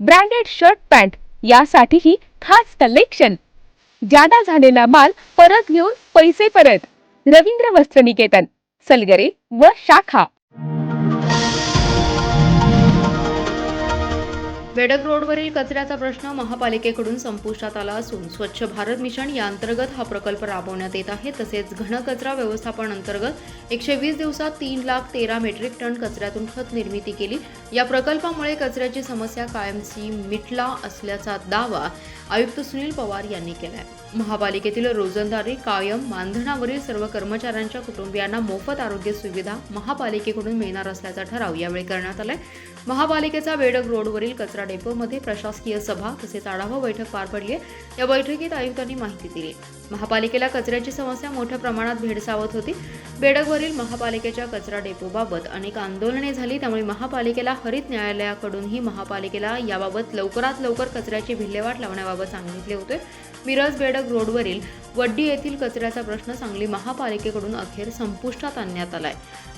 branded shirt pant यासाठीही खास collection. जादा झालेला माल परत घेऊन पैसे परत. रवींद्र वस्त्र निकेतन सलगरे व शाखा. वेडक रोडवरील कचऱ्याचा प्रश्न महापालिकेकडून संपुष्टात आला असून स्वच्छ भारत मिशन या अंतर्गत हा प्रकल्प राबवण्यात येत आहे. तसेच घनकचरा व्यवस्थापन अंतर्गत एकशे वीस दिवसात तीन लाख तेरा मेट्रिक टन कचऱ्यातून खत निर्मिती केली. या प्रकल्पामुळे कचऱ्याची समस्या कायमची मिटला असल्याचा दावा आयुक्त सुनील पवार यांनी केलाय. महापालिकेतील रोजंदारी कायम मानधनावरील सर्व कर्मचाऱ्यांच्या कुटुंबियांना मोफत आरोग्य सुविधा महापालिकेकडून मिळणार असल्याचा ठराव यावेळी करण्यात आलाय. महापालिकेचा वेडक रोडवरील कचरा डेपोमध्ये प्रशासकीय सभा तसेच आढावा बैठक पार पडली आहे. या बैठकीत आयुक्तांनी माहिती दिली. महापालिकेला कचऱ्याची समस्या मोठ्या प्रमाणात भेडसावत होती. बेडकवरील महापालिकेच्या कचरा डेपोबाबत अनेक आंदोलने झाली त्यामुळे महापालिकेला हरित न्यायालयाकडूनही महापालिकेला याबाबत लवकरात लवकर कचऱ्याची विल्हेवाट लावण्याबाबत सांगितले होते. मिरज बेडक रोडवरील वड्डी येथील कचऱ्याचा प्रश्न सांगली महापालिकेकडून अखेर संपुष्टात आणण्यात आलाय.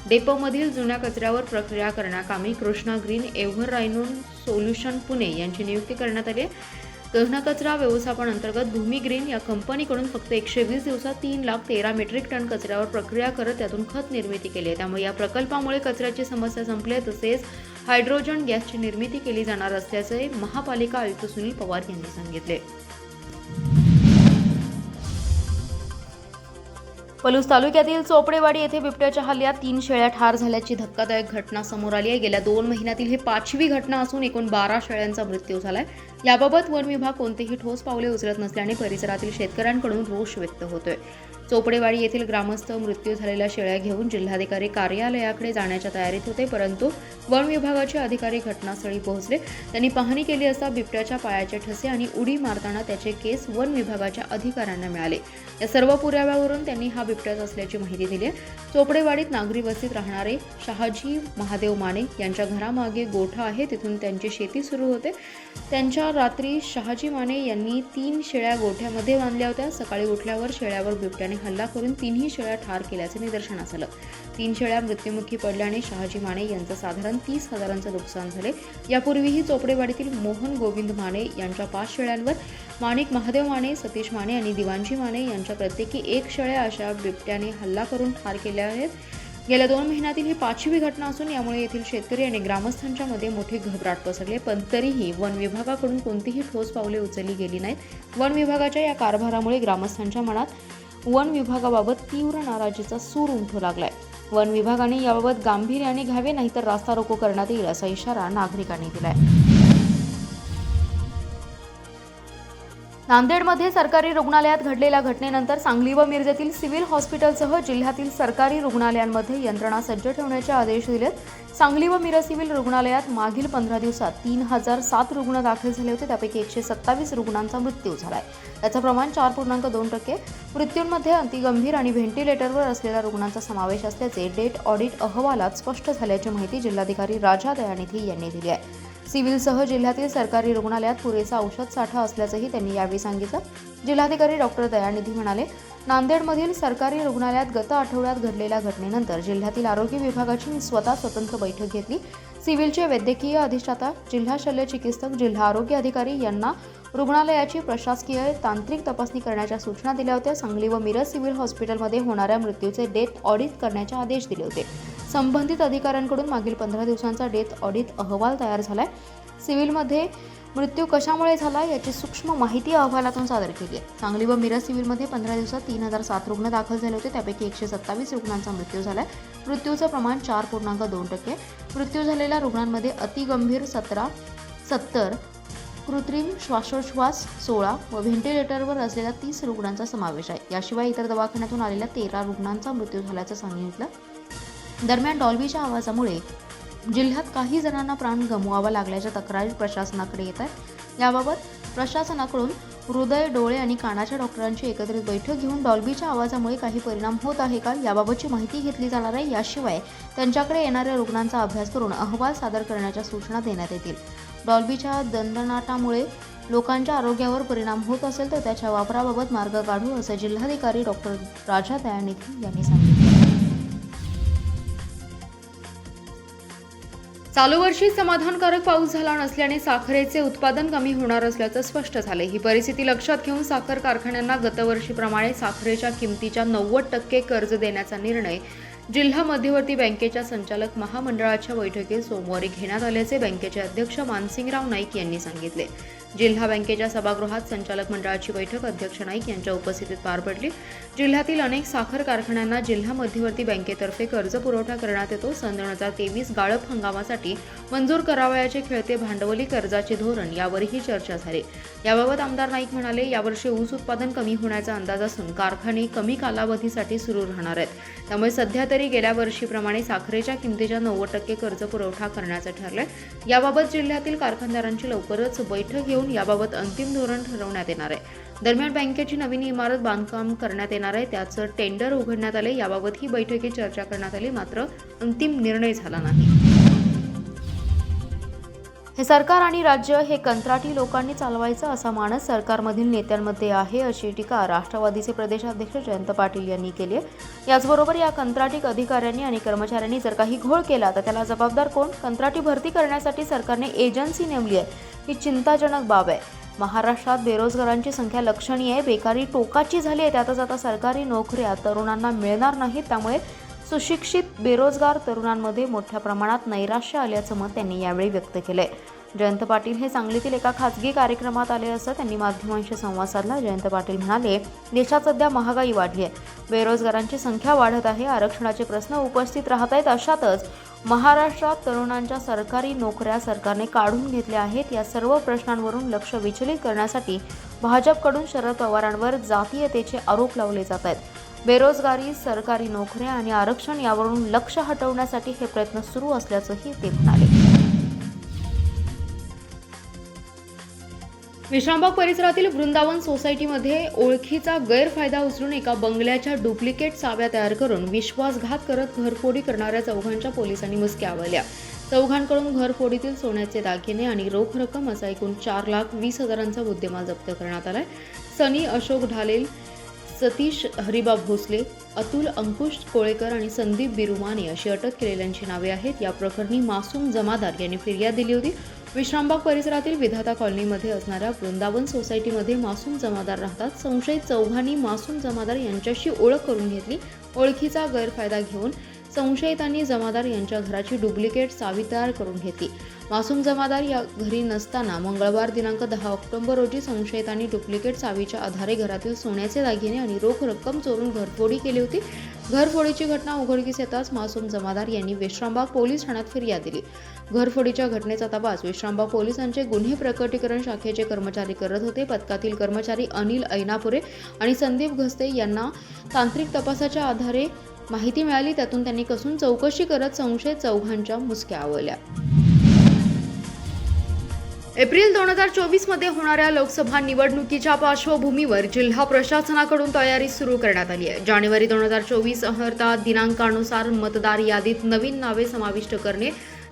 डेपोमधील जुन्या कचऱ्यावर प्रक्रिया करण्याकामी कृष्णा ग्रीन एव्हर रायनोन सोल्युशन पुणे यांची नियुक्ती करण्यात आली आहे. घनकचरा व्यवस्थापन अंतर्गत भूमी ग्रीन या कंपनीकडून फक्त एकशे वीस दिवसात तीन लाख तेरा मेट्रिक टन कचऱ्यावर प्रक्रिया करत त्यातून खत निर्मिती केली आहे. त्यामुळे या प्रकल्पामुळे कचऱ्याची समस्या संपली आहे. तसेच हायड्रोजन गॅसची निर्मिती केली जाणार असल्याचे महापालिका आयुक्त सुनील पवार यांनी सांगितले. पलूस तालुक्यातील चोपडेवाडी येथे बिबट्याच्या हल्ल्यात तीन शेळ्या ठार झाल्याची धक्कादायक घटना समोर आली आहे. गेल्या दोन महिन्यातील ही पाचवी घटना असून एकूण बारा शेळ्यांचा मृत्यू झालाय. याबाबत वन विभाग कोणतेही ठोस पावले उचलत नसल्याने परिसरातील शेतकऱ्यांकडून रोष व्यक्त होतोय. चोपडेवाडी येथील ग्रामस्थ मृत्यू झालेल्या शेळ्या घेऊन जिल्हाधिकारी कार्यालयाकडे जाण्याच्या तयारीत होते परंतु वन विभागाचे अधिकारी घटनास्थळी पोहोचले. त्यांनी पाहणी केली असता बिबट्याच्या पायाचे ठसे आणि उडी मारताना त्याचे केस वन विभागाच्या अधिकाऱ्यांना मिळाले. या सर्व पुराव्यावरून त्यांनी हा बिबट्याच असल्याची माहिती दिली आहे. चोपडेवाडीत नागरी वस्तीत राहणारे शहाजी महादेव माने यांच्या घरामागे गोठा आहे. तिथून त्यांची शेती सुरू होते. त्यांच्या रात्री शहाजी माने यांनी तीन शेळ्या गोठ्यामध्ये बांधल्या होत्या. सकाळी उठल्यावर शेळ्यावर बिबट्याने हल्ला करून तिन्ही शेळ्या ठार केल्याचे निदर्शनास आलं तीन शेळ्या मृत्युमुखी पडल्याने शहाजी माने यांचं साधारण तीस हजारांचं नुकसान झाले. यापूर्वीही चोपडेवाडीतील मोहन गोविंद माने यांच्या पाच शेळ्यांवर माणिक महादेव माने सतीश माने आणि दिवांजी माने यांच्या प्रत्येकी एक शेळ्या अशा बिबट्याने हल्ला करून ठार केल्या आहेत. गेल्या दोन महिन्यातील ही पाचवी घटना असून यामुळे येथील शेतकरी आणि ग्रामस्थांच्या मध्ये मोठी घबराट पसरले पण तरीही वन विभागाकडून कोणतीही ठोस पावले उचलली गेली नाहीत. वन विभागाच्या या कारभारामुळे ग्रामस्थांच्या मनात वन विभागाबाबत तीव्र नाराजीचा सूर उमटू लागलाय. वन विभागाने याबाबत गांभीर्याने घ्यावे नाहीतर रास्ता रोको करण्यात येईल असा इशारा नागरिकांनी दिलाय. नांदेडमध्ये सरकारी रुग्णालयात घडलेल्या घटनेनंतर सांगली व मिरजेतील सिव्हिल हॉस्पिटलसह जिल्ह्यातील सरकारी रुग्णालयांमध्ये यंत्रणा सज्ज ठेवण्याचे आदेश दिलेत. सांगली व मिरज सिव्हिल रुग्णालयात मागील पंधरा दिवसात तीन हजार सात रुग्ण दाखल झाले होते. त्यापैकी एकशे सत्तावीस रुग्णांचा मृत्यू झाला आहे त्याचं प्रमाण चार पूर्णांक दोन टक्के. मृत्यूंमध्ये अतिगंभीर आणि व्हेंटिलेटरवर असलेल्या रुग्णांचा समावेश असल्याचे डेट ऑडिट अहवालात स्पष्ट झाल्याची माहिती जिल्हाधिकारी राजा दयानिधी यांनी दिली आहे. सिव्हिलसह जिल्ह्यातील सरकारी रुग्णालयात पुरेसा औषध साठा असल्याचंही त्यांनी यावेळी सांगितलं. जिल्हाधिकारी डॉक्टर दयानिधी म्हणाले नांदेडमधील सरकारी रुग्णालयात गत आठवड्यात घडलेल्या घटनेनंतर जिल्ह्यातील आरोग्य विभागाची मी स्वतः स्वतंत्र बैठक घेतली. सिव्हिलचे वैद्यकीय अधिष्ठाता जिल्हा शल्य चिकित्सक जिल्हा आरोग्य अधिकारी यांना रुग्णालयाची प्रशासकीय तांत्रिक तपासणी करण्याच्या सूचना दिल्या होत्या. सांगली व मिरज सिव्हिल हॉस्पिटलमध्ये होणाऱ्या मृत्यूचे डेथ ऑडिट करण्याचे आदेश दिले होते. संबंधित अधिकाऱ्यांकडून मागील पंधरा दिवसांचा डेथ ऑडिट अहवाल तयार झालाय. सिव्हिलमध्ये मृत्यू कशामुळे झाला याची सूक्ष्म माहिती अहवालातून सादर केली आहे. सांगली व मिरज सिव्हिलमध्ये पंधरा दिवसात तीन हजार सात रुग्ण दाखल झाले होते. त्यापैकी एकशे सत्तावीस रुग्णांचा मृत्यू झाला आहे मृत्यूचं प्रमाण चार पूर्णांक दोन टक्के. मृत्यू झालेल्या रुग्णांमध्ये अतिगंभीर सतरा सत्तर कृत्रिम श्वासोच्छ्वास सोळा व व्हेंटिलेटरवर असलेल्या तीस रुग्णांचा समावेश आहे. याशिवाय इतर दवाखान्यातून आलेल्या तेरा रुग्णांचा मृत्यू झाल्याचं सांगितलं दरम्यान डॉल्बीच्या आवाजामुळे जिल्ह्यात काही जणांना प्राण गमवावा लागल्याच्या तक्रारी प्रशासनाकडे येत आहेत. याबाबत प्रशासनाकडून हृदय डोळे आणि कानाच्या डॉक्टरांची एकत्रित बैठक घेऊन डॉल्बीच्या आवाजामुळे काही परिणाम होत आहे का याबाबतची माहिती घेतली जाणार आहे. याशिवाय त्यांच्याकडे येणाऱ्या रुग्णांचा अभ्यास करून अहवाल सादर करण्याच्या सूचना देण्यात येतील. डॉल्बीच्या दंदनाटामुळे लोकांच्या आरोग्यावर परिणाम होत असेल तर त्याच्या वापराबाबत मार्ग काढू असं जिल्हाधिकारी डॉक्टर राजा दयानिधी यांनी सांगितलं. चालू वर्षी समाधानकारक पाऊस झाला नसल्याने साखरेचे उत्पादन कमी होणार असल्याचं स्पष्ट झाले. ही परिस्थिती लक्षात घेऊन साखर कारखान्यांना गतवर्षीप्रमाणे साखरेच्या किमतीच्या नव्वद टक्के कर्ज देण्याचा निर्णय जिल्हा मध्यवर्ती बँकेच्या संचालक महामंडळाच्या बैठकीत सोमवारी घेण्यात आल्याचे बँकेचे अध्यक्ष मानसिंगराव नाईक यांनी सांगितले. जिल्हा बँकेच्या सभागृहात संचालक मंडळाची बैठक अध्यक्ष नाईक यांच्या उपस्थितीत पार पडली. जिल्ह्यातील अनेक साखर कारखान्यांना जिल्हा मध्यवर्ती बँकेतर्फे कर्ज पुरवठा करण्यात येतो. सन दोन हजार तेवीस गाळप हंगामासाठी मंजूर करावयाचे खेळते भांडवली कर्जाचे धोरण यावरही चर्चा झाली. याबाबत आमदार नाईक म्हणाले यावर्षी ऊस उत्पादन कमी होण्याचा अंदाज असून कारखाने कमी कालावधीसाठी सुरू राहणार आहेत. त्यामुळे सध्या तरी गेल्या वर्षीप्रमाणे साखरेच्या किमतीच्या नव्वद टक्के कर्ज पुरवठा करण्याचं ठरलंय. याबाबत जिल्ह्यातील कारखानदारांची लवकरच बैठक घेऊन याबाबत अंतिम धोरण ठरवण्यात येणार आहे. दरम्यान बँकेची नवीन इमारत बांधकाम करण्यात येणार आहे. त्याचं टेंडर उघडण्यात आले याबाबत ही बैठकीत चर्चा करण्यात आली. मात्र अंतिम निर्णय झाला नाही. हे सरकार आणि राज्य हे कंत्राटी लोकांनी चालवायचं असा मानस सरकारमधील नेत्यांमध्ये आहे अशी टीका राष्ट्रवादीचे प्रदेशाध्यक्ष जयंत पाटील यांनी केली आहे. याचबरोबर या कंत्राटी अधिकाऱ्यांनी आणि कर्मचाऱ्यांनी जर काही घोळ केला तर त्याला जबाबदार कोण? कंत्राटी भरती करण्यासाठी सरकारने एजन्सी नेमली आहे. ही चिंताजनक बाब आहे. महाराष्ट्रात बेरोजगारांची संख्या लक्षणीय आहे. बेकारी टोकाची झाली आहे. त्यातच आता सरकारी नोकऱ्या तरुणांना मिळणार नाहीत. त्यामुळे सुशिक्षित बेरोजगार तरुणांमध्ये मोठ्या प्रमाणात नैराश्य आल्याचं मत त्यांनी यावेळी व्यक्त केलंय. जयंत पाटील हे सांगलीतील एका खासगी कार्यक्रमात आले असं त्यांनी माध्यमांशी संवाद साधला. जयंत पाटील म्हणाले देशात सध्या महागाई वाढली आहे. बेरोजगारांची संख्या वाढत आहे. आरक्षणाचे प्रश्न उपस्थित राहत आहेत. अशातच महाराष्ट्रात तरुणांच्या सरकारी नोकऱ्या सरकारने काढून घेतल्या आहेत. या सर्व प्रश्नांवरून लक्ष विचलित करण्यासाठी भाजपकडून शरद पवारांवर जातीयतेचे आरोप लावले जात आहेत. बेरोजगारी सरकारी नोकऱ्या आणि आरक्षण यावरून लक्ष हटवण्यासाठी हे प्रयत्न सुरू असल्याचंही ते म्हणाले. विश्रामबाग परिसरातील वृंदावन सोसायटीमध्ये ओळखीचा गैरफायदा उचलून एका बंगल्याच्या डुप्लिकेट चाव्या तयार करून विश्वासघात करत घरफोडी करणाऱ्या चौघांच्या पोलिसांनी मुसक्या आवरल्या. चौघांकडून घरफोडीतील सोन्याचे दागिने आणि रोख रक्कम असा एकूण चार लाख वीस हजारांचा मुद्देमाल जप्त करण्यात आलाय. सनी अशोक ढालेल सतीश हरिबा भोसले अतुल अंकुश कोळेकर आणि संदीप बिरुमाने अशी अटक केलेल्यांची नावे आहेत. या प्रकरणी मासूम जमादार यांनी फिर्याद दिली होती. विश्रामबाग परिसरातील विधाता कॉलनीमध्ये असणाऱ्या वृंदावन सोसायटीमध्ये मासूम जमादार राहतात. संशयित चौघांनी मासूम जमादार यांच्याशी ओळख करून घेतली. ओळखीचा गैरफायदा घेऊन संशयितांनी जमादार यांच्या घराची डुप्लिकेट चावी तयार करून घेतली. मासूम जमादार या घरी नसताना मंगळवार दिनांक दहा ऑक्टोबर रोजी संशयितांनी डुप्लिकेट चावीच्या आधारे घरातील सोन्याचे दागिने आणि रोख रक्कम चोरून घरफोडी केली होती. घरफोडीची घटना उघडकीस येताच मासूम जमादार यांनी विश्रामबाग पोलीस ठाण्यात फिर्याद दिली. घरफोडीच्या घटनेचा तपास विश्रामबाग पोलिसांचे गुन्हे प्रकटीकरण शाखेचे कर्मचारी करत होते. पथकातील कर्मचारी अनिल ऐनापुरे आणि संदीप घस्ते यांना तांत्रिक तपासाच्या आधारे माहिती मिळाली. त्यातून त्यांनी कसून चौकशी करत संशयित चौघांच्या मुसक्या आवळल्या एप्रिल दोन हजार चोवीसमध्ये होणाऱ्या लोकसभा निवडणुकीच्या पार्श्वभूमीवर जिल्हा प्रशासनाकडून तयारी सुरू करण्यात आली आहे. जानेवारी दोन हजार चोवीस अहर्ता दिनांकानुसार मतदार यादीत नवीन नावे समाविष्ट करणे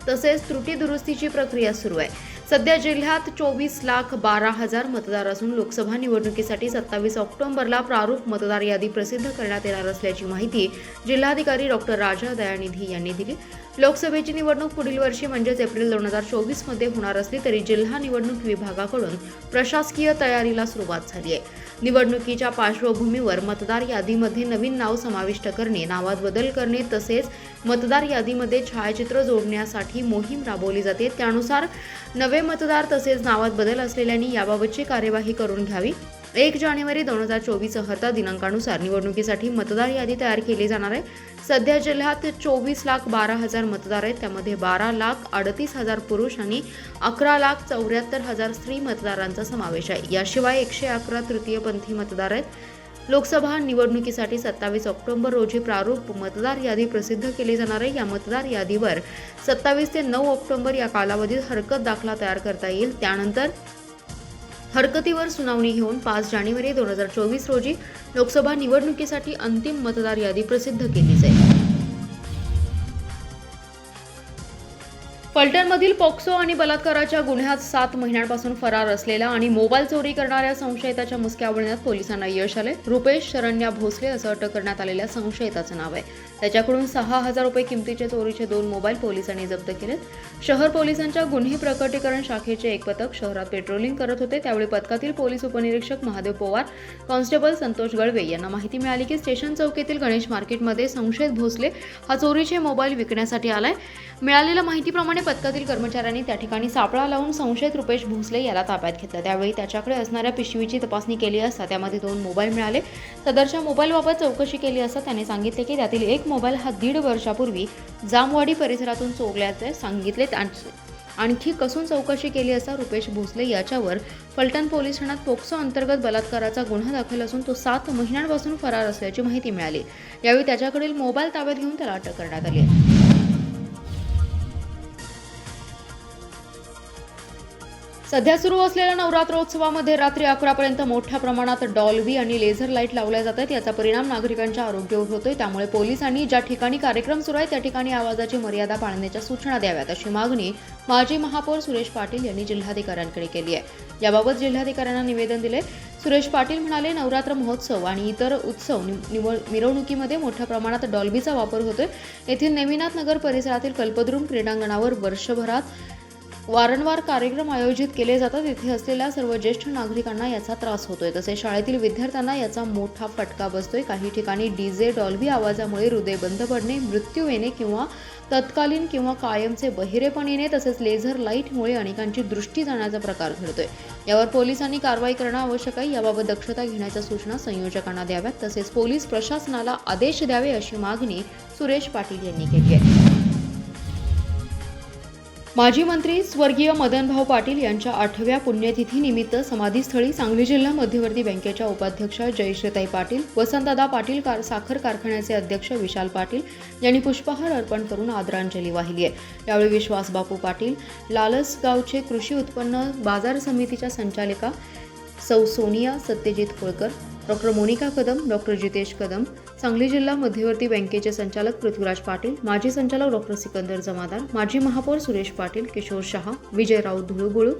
तसेच त्रुटी दुरुस्तीची प्रक्रिया सुरू आहे. सध्या जिल्ह्यात चोवीस लाख बारा हजार मतदार असून लोकसभा निवडणुकीसाठी सत्तावीस ऑक्टोबरला प्रारूप मतदार यादी प्रसिद्ध करण्यात येणार असल्याची माहिती जिल्हाधिकारी डॉक्टर राजा दयानिधी यांनी दिली. लोकसभेची निवडणूक पुढील वर्षी म्हणजेच एप्रिल दोन हजार चोवीसमध्ये होणार असली तरी जिल्हा निवडणूक विभागाकडून प्रशासकीय तयारीला सुरुवात झाली आहे. निवडणुकीच्या पार्श्वभूमीवर मतदार यादीमध्ये नवीन नाव समाविष्ट करणे नावात बदल करणे तसेच मतदार यादीमध्ये छायाचित्र जोडण्यासाठी मोहीम राबवली जाते. त्यानुसार नवे मतदार तसेच नावात बदल असलेल्यांनी याबाबतची कार्यवाही करून घ्यावी. एक जानेवारी दोन हजार चोवीस हता दिनांकानुसार निवडणुकीसाठी मतदार यादी तयार केली जाणार आहे. सध्या जिल्ह्यात चोवीस लाख बारा हजार मतदार आहेत. त्यामध्ये बारा लाख अडतीस हजार पुरुष आणि अकरा लाख चौऱ्याहत्तर हजार स्त्री मतदारांचा समावेश आहे. याशिवाय एकशे अकरा तृतीयपंथी मतदार आहेत. लोकसभा निवडणुकीसाठी सत्तावीस ऑक्टोबर रोजी प्रारूप मतदार यादी प्रसिद्ध केली जाणार आहे. या मतदार यादीवर सत्तावीस ते नऊ ऑक्टोबर या कालावधीत हरकत दाखला तयार करता येईल. त्यानंतर हरकतीवर सुनावणी घेऊन पाच जानेवारी दोन हजार चोवीस रोजी लोकसभा निवडणुकीसाठी अंतिम मतदार यादी प्रसिद्ध केली जाईल. फलटणमधील पॉक्सो आणि बलात्काराच्या गुन्ह्यात सात महिन्यांपासून फरार असलेला आणि मोबाईल चोरी करणाऱ्या संशयिताच्या मुसक्या आवळण्यात पोलिसांना यश आले. रुपेश शरण्या भोसले असं अटक करण्यात आलेल्या संशयिताचं नाव आहे. त्याच्याकडून सहा हजार रुपये किमतीचे चोरीचे दोन मोबाईल पोलिसांनी जप्त केलेत. शहर पोलिसांच्या गुन्हे प्रकटीकरण शाखेचे एक पथक शहरात पेट्रोलिंग करत होते. त्यावेळी पथकातील पोलीस उपनिरीक्षक महादेव पवार कॉन्स्टेबल संतोष गळवे यांना माहिती मिळाली की स्टेशन चौकीतील गणेश मार्केटमध्ये संशयित भोसले हा चोरीचे मोबाईल विकण्यासाठी आलाय. मिळालेल्या माहितीप्रमाणे पथकातील कर्मचाऱ्यांनी त्या ठिकाणी सापळा लावून संशयित रुपेश भोसले याला ताब्यात घेतलं. त्यावेळी त्याच्याकडे असणाऱ्या पिशवीची तपासणी केली असता त्यामध्ये दोन मोबाईल मिळाले. सदरच्या मोबाईलबाबत चौकशी केली असता त्याने सांगितले की त्यातील एक मोबाईल हा दीड वर्षापूर्वी जामवाडी परिसरातून चोरल्याचे सांगितले आणखी कसून चौकशी केली असता रुपेश भोसले याच्यावर फलटण पोलीस ठाण्यात पोक्सो अंतर्गत बलात्काराचा गुन्हा दाखल असून तो सात महिन्यांपासून फरार असल्याची माहिती मिळाली. यावेळी त्याच्याकडील मोबाईल ताब्यात घेऊन त्याला अटक करण्यात आली सध्या सुरू असलेल्या नवरात्रोत्सवामध्ये रात्री अकरापर्यंत मोठ्या प्रमाणात डॉल्बी आणि लेझर लाइट लावल्या जातात. याचा परिणाम नागरिकांच्या आरोग्यावर होतोय. त्यामुळे पोलिसांनी ज्या ठिकाणी कार्यक्रम सुरू आहे त्या ठिकाणी आवाजाची मर्यादा पाळण्याच्या सूचना द्याव्यात अशी मागणी माजी महापौर सुरेश पाटील यांनी जिल्हाधिकाऱ्यांकडे केली आहे. याबाबत जिल्हाधिकाऱ्यांना निवेदन दिले सुरेश पाटील म्हणाले नवरात्र महोत्सव आणि इतर उत्सव नि- निवड मिरवणुकीमध्ये मोठ्या प्रमाणात डॉल्बीचा वापर होतोय. येथील नेमिनाथ नगर परिसरातील कल्पद्रुम क्रीडांगणावर वर्षभरात वारंवार कार्यक्रम आयोजित केले जातात. येथे असलेल्या सर्व ज्येष्ठ नागरिकांना याचा त्रास होतोय. तसेच शाळेतील विद्यार्थ्यांना याचा मोठा फटका बसतोय. काही ठिकाणी डीजे डॉल्बी आवाजामुळे हृदय बंद पडणे मृत्यू येणे किंवा तत्कालीन किंवा कायमचे बहिरेपण येणे तसेच लेझर लाईटमुळे अनेकांची दृष्टी जाण्याचा प्रकार घडतोय. यावर पोलिसांनी कारवाई करणं आवश्यक आहे. याबाबत दक्षता घेण्याच्या सूचना संयोजकांना द्याव्यात. तसेच पोलीस प्रशासनाला आदेश द्यावे अशी मागणी सुरेश पाटील यांनी केली आहे. माजी मंत्री स्वर्गीय मदनभाऊ पाटील यांच्या आठव्या पुण्यतिथीनिमित्त समाधीस्थळी सांगली जिल्हा मध्यवर्ती बँकेच्या उपाध्यक्षा जयश्रीताई पाटील वसंतदादा पाटील कार साखर कारखान्याचे अध्यक्ष विशाल पाटील यांनी पुष्पहार अर्पण करून आदरांजली वाहिली आहे. यावेळी विश्वास बापू पाटील लालसगावचे कृषी उत्पन्न बाजार समितीच्या संचालिका सौ सोनिया सत्यजित होळकर डॉक्टर मोनिका कदम डॉक्टर जितेश कदम सांगली जिल्हा मध्यवर्ती बँकेचे संचालक पृथ्वीराज पाटील माजी संचालक डॉक्टर सिकंदर जमादार माजी महापौर सुरेश पाटील किशोर शहा विजय राऊत धुळुबुळू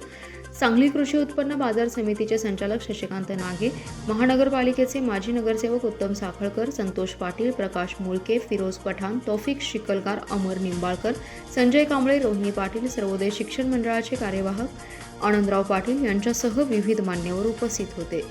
सांगली कृषी उत्पन्न बाजार समितीचे संचालक शशिकांत नागे महानगरपालिकेचे माजी नगरसेवक उत्तम साखळकर संतोष पाटील प्रकाश मुळके फिरोज पठाण तौफिक शिकलकार अमर निंबाळकर संजय कांबळे रोहिणी पाटील सर्वोदय शिक्षण मंडळाचे कार्यवाहक आनंदराव पाटील यांच्यासह विविध मान्यवर उपस्थित होते.